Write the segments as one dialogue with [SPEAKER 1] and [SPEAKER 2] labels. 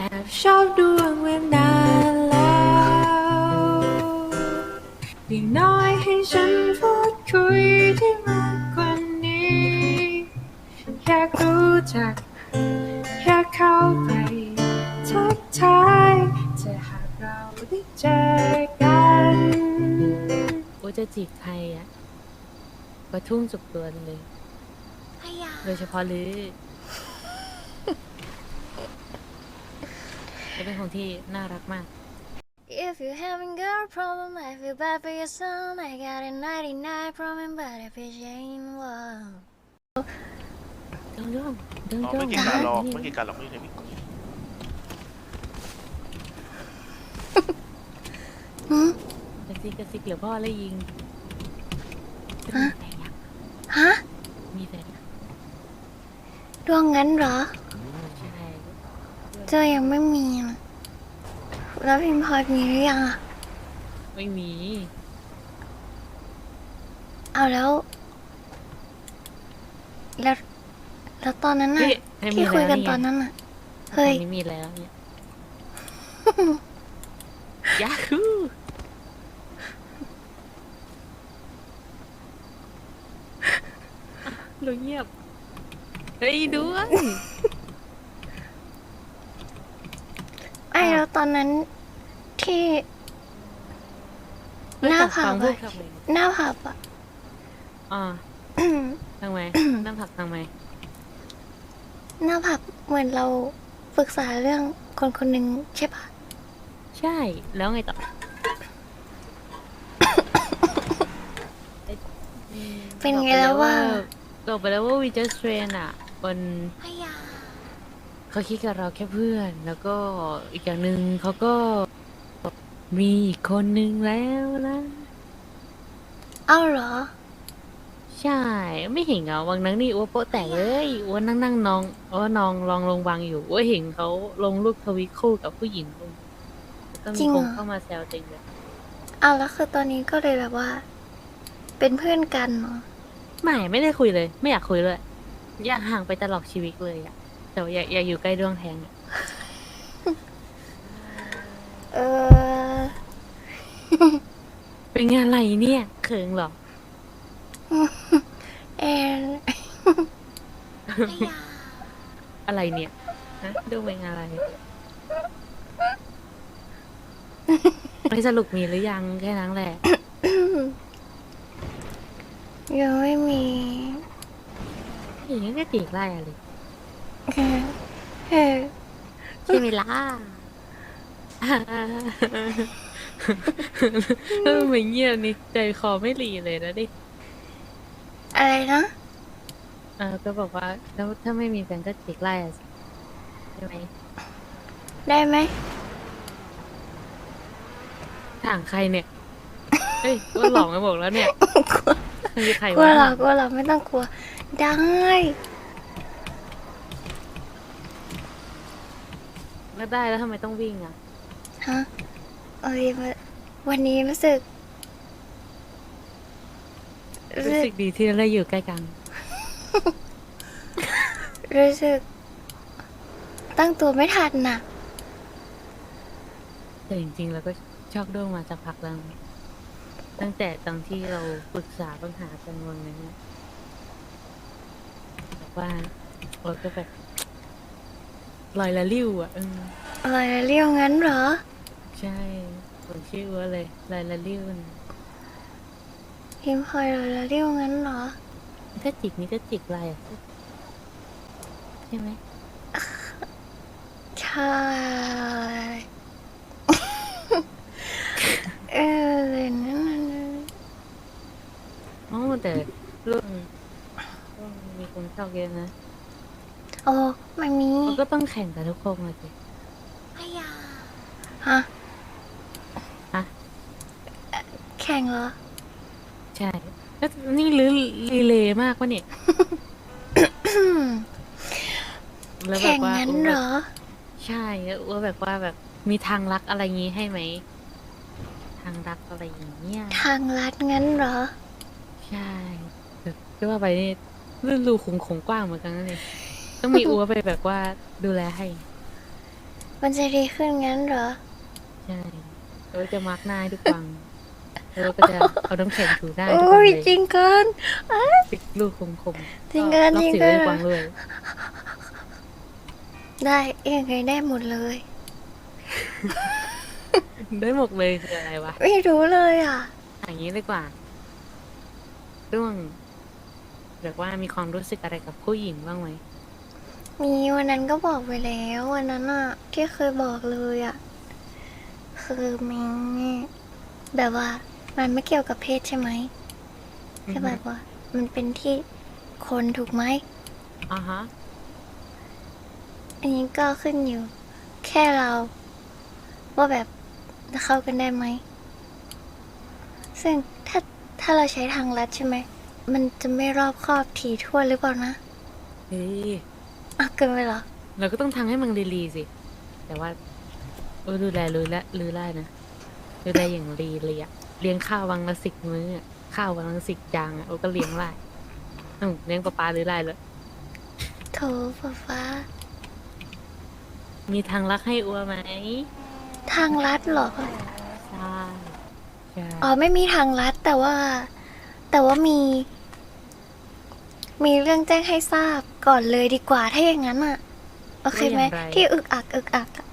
[SPEAKER 1] แอบชอบดวงเมื่อนานแล้วอย่างน้อยให้ฉันพูดคุยที่มากกว่านี้ อยากรู้จัก อยากเข้าไปทักทายจะหากเราได้เจอกัน
[SPEAKER 2] ว่าจะจีบใครอะกระทุ่มสุดตัวเลย
[SPEAKER 3] พยา
[SPEAKER 2] โดยเฉพาะลือ จะเป็นคนที่น่ารักมาก
[SPEAKER 3] If you having girl problem I feel bad for your son I got a 99 problem but if it ain't one
[SPEAKER 2] เดินย่องเดิน
[SPEAKER 4] อ๋อย่
[SPEAKER 2] อง
[SPEAKER 4] ไม่เกี่ยวกันหรอกไม่เกี่ยวกันหรอกไม่เคยมี
[SPEAKER 2] กระซิกกระซิกเหลือพ่อแล้วยิง
[SPEAKER 3] ฮะ
[SPEAKER 2] มีแฟนยัง
[SPEAKER 3] ฮะ
[SPEAKER 2] มีแฟนยัง
[SPEAKER 3] ดวงงั้นเหรอ
[SPEAKER 2] ใช่
[SPEAKER 3] เจอยังไม่มีนะแล้วพิมพลอยมีหรือยังอะ
[SPEAKER 2] ไม่มี
[SPEAKER 3] เอาแล้ว แล้ว แล้วตอนนั้นน่ะ
[SPEAKER 2] เฮ้ยให้มี
[SPEAKER 3] ที่คุยกัน
[SPEAKER 2] แล้ว
[SPEAKER 3] ตอนนั้น
[SPEAKER 2] ไง
[SPEAKER 3] น่ะ เฮ้ย
[SPEAKER 2] ตอนนี้มีแล้วเนี่ย ยาฮูเราเงียบ เฮ้ยด้วย
[SPEAKER 3] ไอ้แล้ว ตอนนั้นที่หน้าผับ
[SPEAKER 2] พู
[SPEAKER 3] อะ
[SPEAKER 2] ดทำไม
[SPEAKER 3] หน้าผับอะ
[SPEAKER 2] อ่าทำไมน้ำผักทำไม
[SPEAKER 3] หน้าผับเหมือนเราปรึกษาเรื่องคนคนหนึ่งใช่ปะ
[SPEAKER 2] ใช่ แล้วไงต่อ
[SPEAKER 3] เป็นไงแล้วว่า
[SPEAKER 2] บอกไปแล้วว่าวี just friend อะบน
[SPEAKER 3] พยา
[SPEAKER 2] เขาคิดกับเราแค่เพื่อน แล้วก็อีกอย่างหนึ่งเขาก็มีอีกคนนึงแล้วนะ
[SPEAKER 3] เอ้าเหรอ
[SPEAKER 2] ใช่ ไม่เห็นเหรอวังนั้นนี่อ้วโปะแตกเลยอ้วนั่งนั่งนองอ้วนองลองลงวางอยู่อ้วเห็นเขาลงรูปทวิตคู่กับผู้หญิงคนแล้วก็
[SPEAKER 3] จริ
[SPEAKER 2] มี
[SPEAKER 3] ง
[SPEAKER 2] ค
[SPEAKER 3] เหรอ
[SPEAKER 2] นเข้ามาแซวเต็มเลย
[SPEAKER 3] เอาแล้วคือตอนนี้ก็เลยแบบว่า เป็นเพื่อนกันเนาะ
[SPEAKER 2] ไม่ไม่ได้คุยเลย ไม่อยากคุยเลยอยากห่างไปตลอดชีวิตเลยอะ แต่ว่าอยากอยากอยู่ใกล้ดวงแทงอะ
[SPEAKER 3] เออ
[SPEAKER 2] เป็นไงอะไรเนี่ยเขิงเหรอ
[SPEAKER 3] แอน
[SPEAKER 2] อะไรเนี่ยฮะดูเป็นอะไรไม่สรุปมีหรือยังแค่นั้นแหละ
[SPEAKER 3] ยังไม่มี
[SPEAKER 2] อย่างนี้ก็จีกไล่อะไร
[SPEAKER 3] เออเออ
[SPEAKER 2] ใช่ไหมล่ะเออเหมือนเงียบนี่ใจคอไม่หลีเลยนะดิ
[SPEAKER 3] อะไรนะ
[SPEAKER 2] เออก็บอกว่าแล้วถ้าไม่มีแฟนก็จีกไล่อะสิใช่ไหม
[SPEAKER 3] ได้ไหม
[SPEAKER 2] ถางใครเนี่ยเฮ้ยว่าหลอกมาบอกแล้วเนี่ยมีใคร
[SPEAKER 3] กลัว
[SPEAKER 2] วะ
[SPEAKER 3] เหรอกลัวเหรอไม่ต้องกลัว ได้
[SPEAKER 2] แล้วได้แล้วทำไมต้องวิ่งอะ
[SPEAKER 3] ฮะเอ้ยวันวันนี้รู้สึกรู้
[SPEAKER 2] รู้
[SPEAKER 3] สึ
[SPEAKER 2] สึ
[SPEAKER 3] ก
[SPEAKER 2] กดีที่เราได้อยู่ใกล้กัน
[SPEAKER 3] รู้สึก ตั้งตัวไม่ทันน่ะ
[SPEAKER 2] แต่จริงๆแล้วก็ชอบโด้งมาสักพักแล้วนะตั้งแต่ตอนที่เราปรึกษาปัญหากันวันนั้นนะแบบว่าเราก็แบบ ลอยละลิ้วอะเออ
[SPEAKER 3] อะไรนะเรียวงั้นเหรอ
[SPEAKER 2] ใช่ผมชื่อว่าเลยลอยละลิ้วนะ
[SPEAKER 3] พิมพ์พลอยอะไรนะเรียวงั้นเหรอ
[SPEAKER 2] ถ้าจิกนี่ก็จิกอะไรอะใช่ไหม
[SPEAKER 3] ใช่ เออเลยนั่นน่ะ
[SPEAKER 2] อ๋อแต่เรื่องเรื่องมีคนชอบเยอะนะ
[SPEAKER 3] โอ้ไม่มี
[SPEAKER 2] มัน ก็ต้องแข่งกับทุกคนเลยสิ
[SPEAKER 3] ฮะ
[SPEAKER 2] ฮะ
[SPEAKER 3] แข่งเหรอ
[SPEAKER 2] ใช่แล้วนี่ลื้อรีเลย์มากวะเนี่ยแล้วแบ
[SPEAKER 3] แข่
[SPEAKER 2] บ
[SPEAKER 3] ง
[SPEAKER 2] ว่า
[SPEAKER 3] งั้น
[SPEAKER 2] อู้
[SPEAKER 3] เหร
[SPEAKER 2] แบบ
[SPEAKER 3] อ
[SPEAKER 2] ใช่แล้วว่าแบบว่าแบบมีทางรักอะไรงี้ให้ไหม ทางรักอะไรอย่างเงี้ย
[SPEAKER 3] ทางลัดงั้นเหรอ
[SPEAKER 2] ใช่แต่ก็ว่าไปนี่รูรูคงคงกว้างเหมือนกันนะเนี่ย ต้องมีอัวไปแบบว่าดูแลให้
[SPEAKER 3] มันจะดีขึ้นงั้นเหรอ
[SPEAKER 2] ใช่เราจะมาร์กหน้าให้ทุกวังแล้วเราก็จะเอาน้ำแข็งถูหน้าให้ทุก
[SPEAKER 3] โอ้
[SPEAKER 2] วัง
[SPEAKER 3] ย
[SPEAKER 2] เลย
[SPEAKER 3] จริงเกิน
[SPEAKER 2] ปิดลูกคมคม
[SPEAKER 3] จริงเกิน
[SPEAKER 2] ล็อก
[SPEAKER 3] จริง
[SPEAKER 2] สิว
[SPEAKER 3] เกิ
[SPEAKER 2] ให้
[SPEAKER 3] น
[SPEAKER 2] ทุกวังเลย
[SPEAKER 3] ได้ยังไงได้หมดเลย
[SPEAKER 2] ได้หมดเลยคืออะไรวะ
[SPEAKER 3] ไม่รู้เลยอะ
[SPEAKER 2] อย่างนี้ดีกว่าเรื่องแบบว่ามีความรู้สึกอะไรกับผู้หญิงบ้างไหม
[SPEAKER 3] มีวันนั้นก็บอกไปแล้ววันนั้นอะที่เคยบอกเลยอะคือมิงแบบว่ามันไม่เกี่ยวกับเพศใช่ไหมแค่แบบว่า มันเป็นที่คนถูกไหม
[SPEAKER 2] อ่าฮะ
[SPEAKER 3] อันนี้ก็ขึ้นอยู่ แค่เรา ว่าแบบจะเข้ากันได้ไหม ซึ่งถ้าถ้าเราใช้ทางลัดใช่ไหม มันจะไม่รอบคอบถี่ถ้วนหรือเปล่านะ
[SPEAKER 2] เฮ้ย
[SPEAKER 3] อะเกินไปเหรอ
[SPEAKER 2] เราก็ต้องทำให้มันรีๆสิ แต่ว่าเออดูแลรู้และรู้ได้นะดูแลอย่างรีเลยอะเลี้ยงข้าววังละสิบมื้ออะข้าววังละสิบจานอะโอ้ก็เลี้ยงได้อืมเลี้ยงปลาปลาหรือไรเลย
[SPEAKER 3] โถฟ้าฟ้า
[SPEAKER 2] มีทางรักให้อัวไหม
[SPEAKER 3] ทางลัดเหรอ
[SPEAKER 2] ใช่ใช่
[SPEAKER 3] อ๋อ ไม่มีทางลัดแต่ว่า แต่ว่ามี มีเรื่องแจ้งให้ทราบก่อนเลยดีกว่าถ้าอย่างนั้นอะ โอเคไหมที่อึกอักอึกอักอะ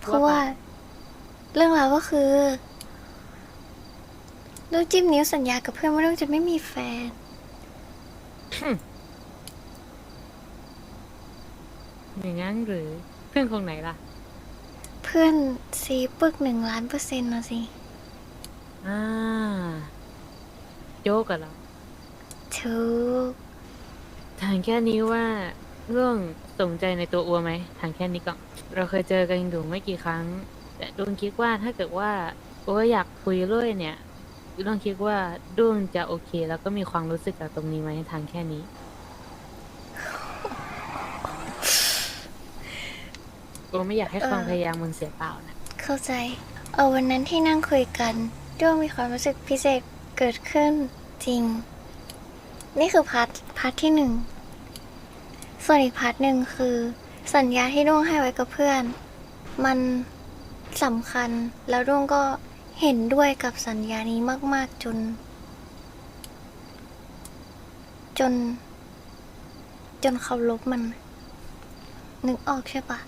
[SPEAKER 3] เพราะว่า เรื่องราวก็คือลูกจิ้มนิ้วสัญญากับเพื่อนว่าลูกจะไม่มีแฟน
[SPEAKER 2] อย่างงั้นหรือเพื่อนคนไหนล่ะ
[SPEAKER 3] เพื่อนซีปึกหนึ่งล้านเปอร์เซ็นต์นะสิ
[SPEAKER 2] อ่าโจ๊กกันเหรอ
[SPEAKER 3] ถูก
[SPEAKER 2] ถามแค่นี้ว่าเรื่องสนใจในตัวอัวไหมถามแค่นี้ก่อนเราเคยเจอกันอยู่ไม่กี่ครั้ง แต่ดวงคิดว่าถ้าเกิดว่าอัวอยากคุยด้วยเนี่ยดวงคิดว่าดวงจะโอเค แล้วก็มีความรู้สึกกับตรงนี้ไหมทางแค่นี้ อัวไม่อยากให้ความพยายามมันเสียเปล่านะ
[SPEAKER 3] เข้าใจ เอาวันนั้นที่นั่งคุยกันด้วงมีความรู้สึกพิเศษเกิดขึ้นจริง นี่คือพาร์ท พาร์ทที่หนึ่งส่วนอีกพาร์ทหนึ่งคือ สัญญาที่ด้วงให้ไว้กับเพื่อน มันสำคัญแล้วด้วงก็เห็นด้วยกับสัญญานี้มาก ๆ จน จน จนเขาลบมัน นึกออกใช่ปะ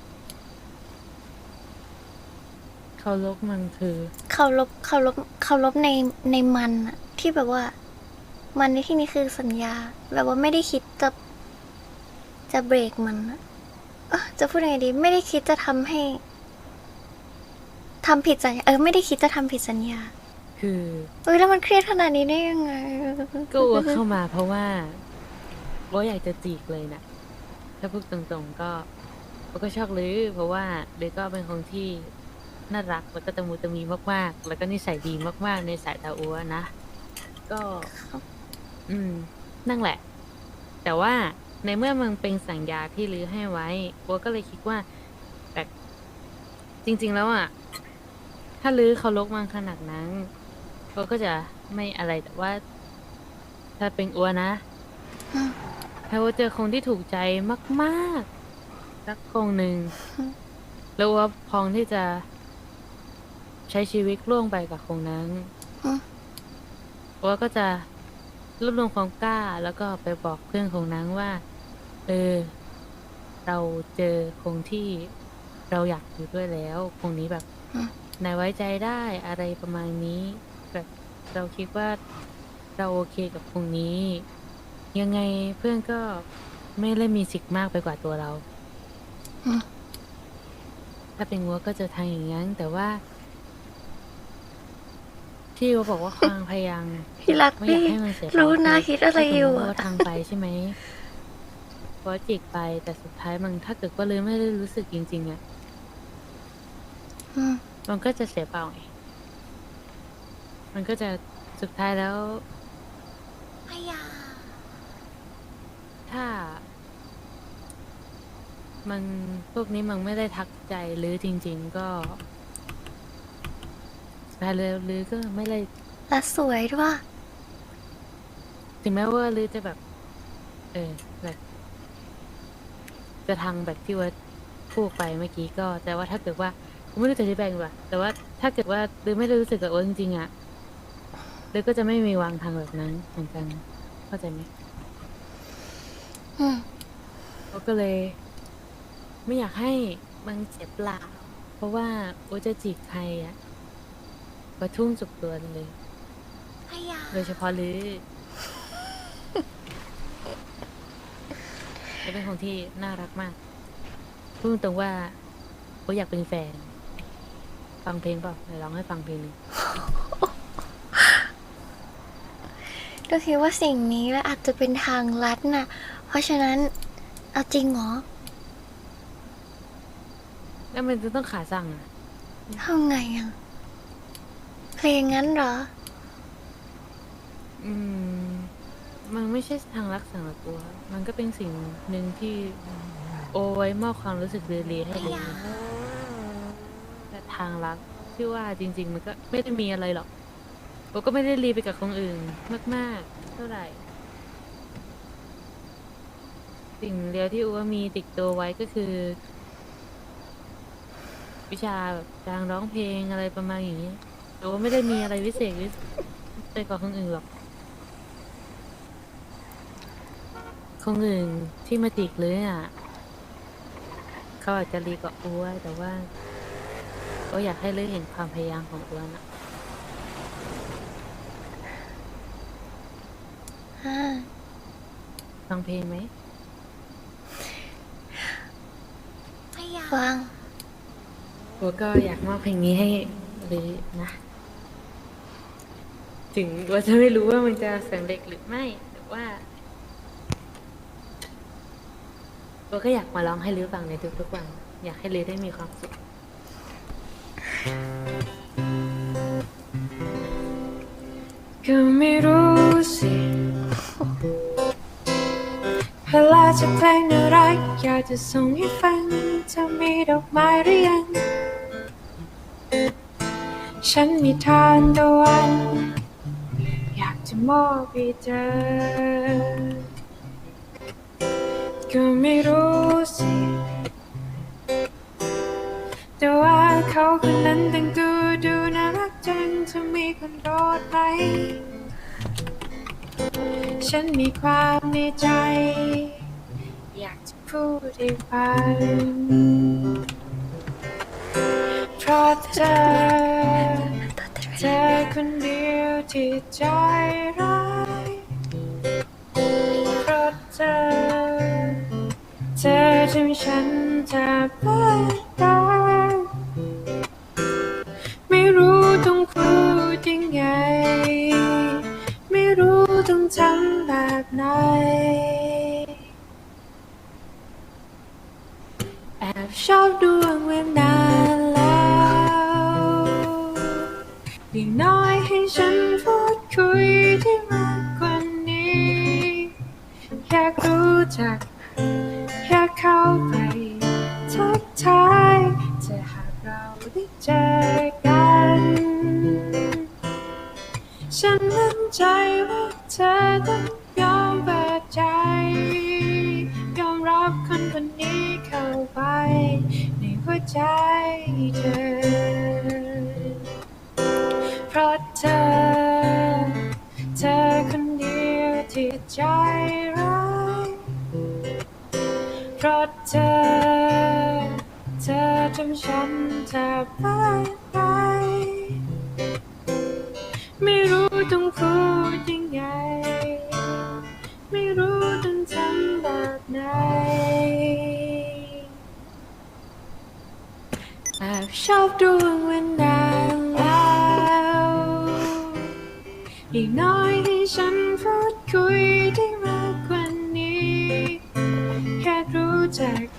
[SPEAKER 2] เขาลบมันคือ
[SPEAKER 3] เขาลบเขาลบเขาลบในในมันอะที่แบบว่า มันในที่นี้คือสัญญา แบบว่าไม่ได้คิดจะจะเบรกมันอะเอ้อจะพูดยังไงดีไม่ได้คิดจะทำให้ทำผิดสัญญาเออไม่ได้คิดจะทำผิดสัญญา
[SPEAKER 2] คือ
[SPEAKER 3] เอ้ยแล้วมันเครียดขนาดนี้ได้ยังไง
[SPEAKER 2] ก็อัวเข้ามาเพราะว่าอัวอยากจะจีกเลยนะถ้าพูดตรงๆก็อัวก็ชอบลือเพราะว่าลือก็เป็นคนที่น่ารักแล้วก็ตะมูตะมีมากๆ แล้วก็นิสัยดีมากๆ ในสายตาอัวนะ ก็ อืม นั่นแหละ แต่ว่าในเมื่อมันเป็นสัญญาที่ลือให้ไว้อัวก็เลยคิดว่า แต่จริง ๆ แล้วอะ ถ้าลือเขาลกมันขนาดนั้นอัวก็จะไม่อะไรแต่ว่า ถ้าเป็นอัวนะ
[SPEAKER 3] อืม
[SPEAKER 2] ถ้าว่าเจอคนที่ถูกใจมากๆสักคนหนึ่ง แล้วว่าพร้อมที่จะใช้ชีวิตร่วมไปกับคนนั้น
[SPEAKER 3] อืม
[SPEAKER 2] ว่าก็จะ รวบรวมความกล้าแล้วก็ไปบอกเพื่อนของนั้นว่า เออ เราเจอคงที่เราอยากอยู่ด้วยแล้วคงนี้แบบ
[SPEAKER 3] อืม
[SPEAKER 2] นายไว้ใจได้อะไรประมาณนี้แบบเราคิดว่าเราโอเคกับคงนี้ ยังไงเพื่อนก็ไม่ได้มีสิทธิ์มากไปกว่าตัวเรา
[SPEAKER 3] อืม
[SPEAKER 2] ถ้าเป็นวัวก็จะทางอย่างนั้นแต่ว่า ที่วัวบอกว่าความพยายาม
[SPEAKER 3] พี่รัก
[SPEAKER 2] ไม่อยาก
[SPEAKER 3] พี่
[SPEAKER 2] ให้มันเสีย
[SPEAKER 3] รู้นะ
[SPEAKER 2] เปล่า
[SPEAKER 3] คิดอะไรอยู่
[SPEAKER 2] ถ้าสมมุติ
[SPEAKER 3] อะ
[SPEAKER 2] ว่าทางไปใช่ไหมเพราะจิกไปแต่สุดท้ายมันถ้าเกิดว่าเลยไม่ได้รู้สึกจริงๆอะ
[SPEAKER 3] อืม
[SPEAKER 2] มันก็จะเสียเปล่าไงมันก็จะสุดท้ายแล้ว
[SPEAKER 3] พยา
[SPEAKER 2] ถ้า มันพวกนี้มันไม่ได้ทักใจหรือจริง ๆ ก็ สุดท้ายเลยหรือก็ไม่ได้
[SPEAKER 3] และสวยด้วย
[SPEAKER 2] ถึงแม้ว่าลือจะแบบ เออแบบจะทางแบบที่ว่า
[SPEAKER 5] พูดไปเมื่อกี้ก็ แต่ว่าถ้าเกิดว่าผมไม่รู้จะอธิบายไงว่ะแต่ว่าถ้าเกิดว่าเดยไม่ได้รู้สึกกับโอ๊ตจริงๆอะเดยก็จะไม่มีวางทางแบบนั้นเหมือนกันเข้าใจไหม
[SPEAKER 3] อืม
[SPEAKER 5] โอ๊ตก็เลย ไม่อยากให้มันเจ็บเปล่าเพราะว่าโอ๊ตจะจีบใครอะ ก็ทุ่มสุดตัวเลย
[SPEAKER 3] พยา
[SPEAKER 5] โดยเฉพาะลือจะเป็นคนที่น่ารักมากพูดตรงๆว่าโอ้อยากเป็นแฟน ฟังเพลงเปล่าไหนร้องให้ฟังเพลงหนึง
[SPEAKER 3] ก็คิดว่าสิ่งนี้แล้วอาจจะเป็นทางลัดน่ะ เพราะฉะนั้นเอาจริงเหรอ
[SPEAKER 5] แล้วมันจะต้องขาสั่งอะ
[SPEAKER 3] ทำไงอะ เพลงงั้นเหรอ
[SPEAKER 5] อืม มันไม่ใช่ทางรักสั่งหรอกตัว มันก็เป็นสิ่งหนึ่งที่โอไว้มอบความรู้สึกเรียให้เลยแต่ทางรักที่ว่าจริง ๆ มันก็ไม่ได้มีอะไรหรอกโอก็ไม่ได้รีไปกับคนอื่นมาก ๆ เท่าไหร่ สิ่งเดียวที่อูว่ามีติดตัวไว้ก็คือ วิชาแบบการร้องเพลงอะไรประมาณอย่างนี้ แต่ว่าไม่ได้มีอะไรพิเศษวิเศษกว่าคนอื่นหรอกคนอื่นที่มาติกเลยอะเขาอาจจะรีกว่าอ้วยแต่ว่า ก็อยากให้เลยเห็นความพยายามของอ้วนอะ
[SPEAKER 3] อ่า
[SPEAKER 5] ฟังเพลงไหม
[SPEAKER 3] ฟัง
[SPEAKER 5] อัวก็อยากมอบเพลงนี้ให้เลยนะ ถึงว่าจะไม่รู้ว่ามันจะสำเร็จหรือไม่ แต่ว่าอัวก็อยากมาร้องให้ลือฟังในทุกๆวัน อยากให้ลือได้มีความสุข
[SPEAKER 2] ก็ไม่รู้สิเวลาจะเพลงอะไรอยากจะส่งให้ฟังจะมีดอกไม้หรือยัง ฉันมีทานตะวัน มอบให้เธอ ก็ไม่รู้สิ แต่ว่าเขาคนนั้นแต่งตัวดูน่ารักจังจะมีคนโดดไหม ฉันมีความในใจ อยากจะพูดให้ฟังเพราะเธอ เธอคนเดียวที่ใจ แอบชอบดวงเวนนานแล้วอย่างน้อยให้ฉันพูดคุยที่มากกว่านี้ อยากรู้จัก อยากเข้าไปทักทายจะหากเราได้เจอกัน ฉันมั่นใจว่าเธอต้อง ใจเธอ เพราะเธอ เธอคนเดียวที่ใจร้ายเพราะเธอ เธอทำฉันแทบบ้าไปไม่รู้ต้องพูดยัง ชอบดวงวันดานแล้วอีกน้อยให้ฉันพูดคุยได้มากกว่านี้ แค่รู้จัก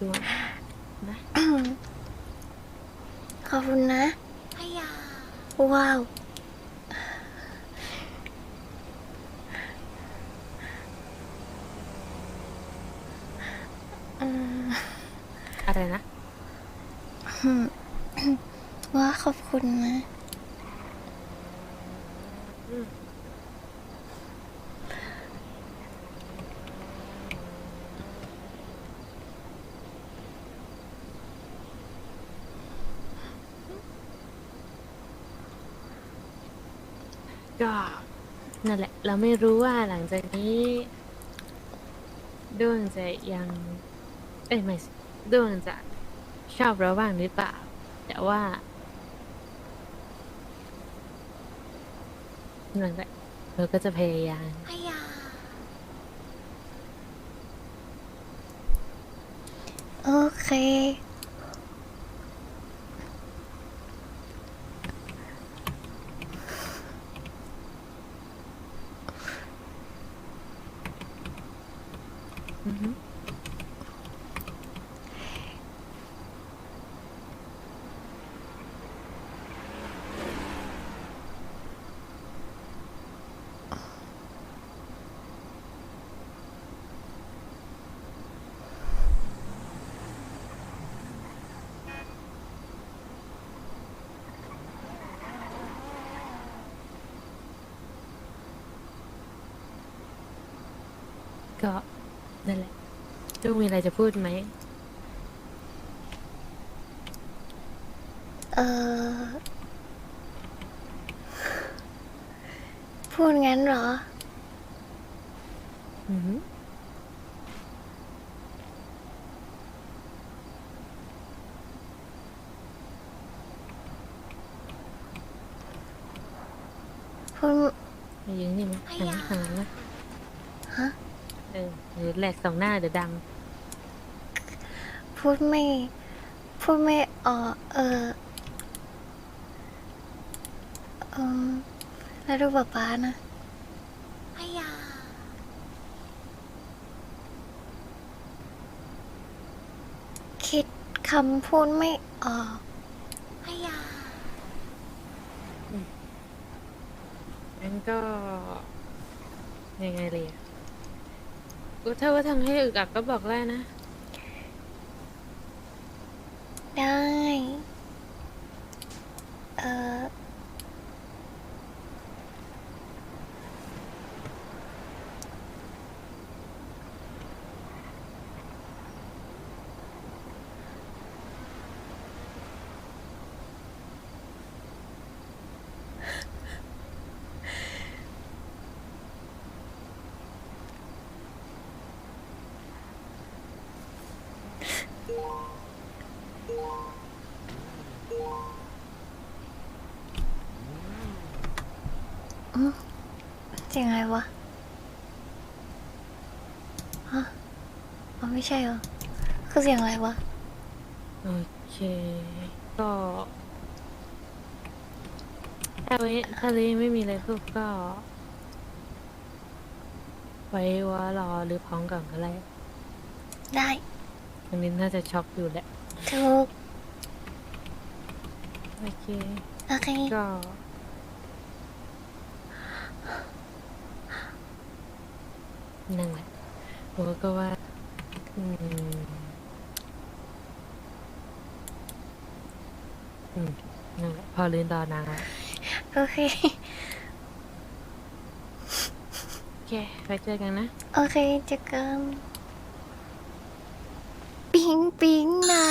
[SPEAKER 5] ด้วยนะ
[SPEAKER 3] ขอบคุณนะว้าวอืม
[SPEAKER 2] อะไรนะ
[SPEAKER 3] ว่าขอบคุณนะ
[SPEAKER 2] ก็ นั่นแหละ เราไม่รู้ว่าหลังจากนี้ด้วงจะยัง เอ้ยไม่สิด้วงจะชอบเราบ้างหรือเปล่า แต่ว่านั่นแหละเราก็จะพยายาม
[SPEAKER 3] โอเค
[SPEAKER 2] อือฮึ ก็นั่นแหละด้วงมีอะไรจะพูดไหม
[SPEAKER 3] เออ พูดงั้นเหรอ
[SPEAKER 2] อือฮึ
[SPEAKER 3] พูด
[SPEAKER 2] มายืนนี่มั้ยหันหันนะ
[SPEAKER 3] ฮะ
[SPEAKER 2] เออเดี๋ยวแหลกสองหน้าเดี๋ยวดัง
[SPEAKER 3] พูดไม่ พูดไม่ออกเออเอมแล้วดูป๊าป๊านะคิดคำพูดไม่ออก
[SPEAKER 2] งั้นก็ยังไงเลยอะก็ ถ้าว่าทำให้อึกอักก็บอกได้นะ
[SPEAKER 3] ได้ เออ เสียงอะไรวะฮะอ๋อไม่ใช่เหรอ คือเสียงอะไรวะ
[SPEAKER 2] โอเค ก็ถ้าไว้ถ้าเลยไม่มีอะไรพูดก็ ไว้ว่ารอหรือพร้อมก่อนก็ได้
[SPEAKER 3] ได้
[SPEAKER 2] อันนี้น่าจะช็อกอยู่แหละ
[SPEAKER 3] ถูก
[SPEAKER 2] โอเค
[SPEAKER 3] โอเค
[SPEAKER 2] ก็ นั่นแหละผมก็ว่า อืม อืมนั่นแหละพอลืนตอนนางละ
[SPEAKER 3] โอเค
[SPEAKER 2] โอเคไว้เจอกันนะ
[SPEAKER 3] โอเคเจอกันปิ๊งปิ๊งนะ